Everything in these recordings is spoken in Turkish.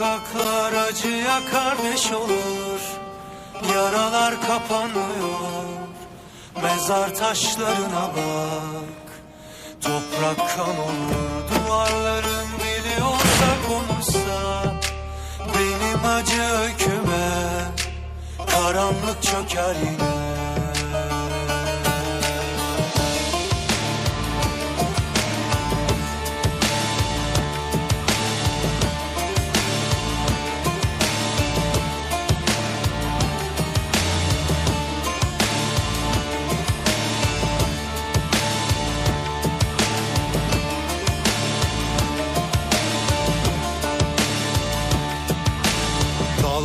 sokaklar acıya kardeş olur? Yaralar kapanmıyor Mezar taşlarına bak. Toprak kan olur Duvarların dili olsa konuşsa Benim acı öyküme Karanlık çöker yine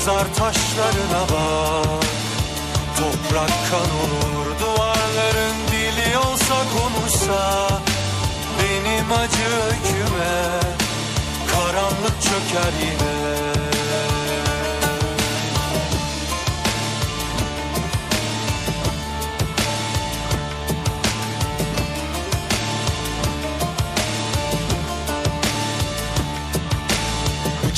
Mezar taşlarına bak. Toprak kan olur Duvarların dili olsa konuşsa Benim acı öyküme Karanlık çöker yine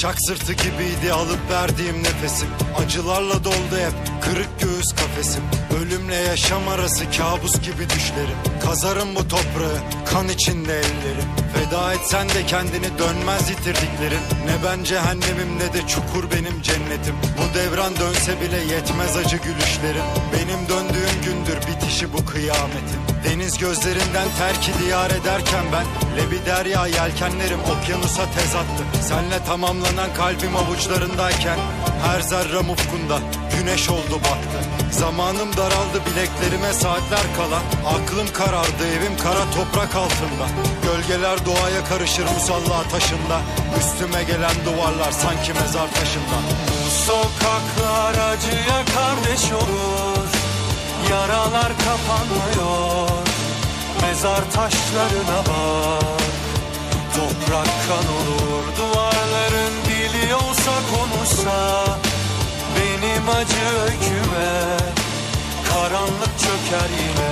Bıçak sırtı gibiydi alıp verdiğim nefesim. Acılarla doldu hep kırık göğüs kafesim. Ölümle yaşam arası kabus gibi düşlerim. Kazarım bu toprağı kan içinde ellerim. Feda etsen de kendini dönmez yitirdiklerin Ne ben cehennemim ne de çukur benim cennetim. Bu devran dönse bile yetmez acı gülüşlerim. Benim döndüğüm gündür bitişi bu kıyametin Deniz gözlerinden terki diyar ederken ben Lebi derya yelkenlerim okyanusa tez attı. Senle tamamlanan kalbim avuçlarındayken Her zerrem ufkunda güneş oldu battı Zamanım daraldı bileklerime saatler kala Aklım karardı evim kara toprak altında. Gölgeler doğaya karışır musalla taşında. Üstüme gelen duvarlar sanki mezar taşından Bu sokaklar acıya kardeş olur Yaralar kapanmıyor Mezar taşlarına bak. Toprak kan olur Duvarların dili olsa konuşsa Benim acı öyküme Karanlık çöker yine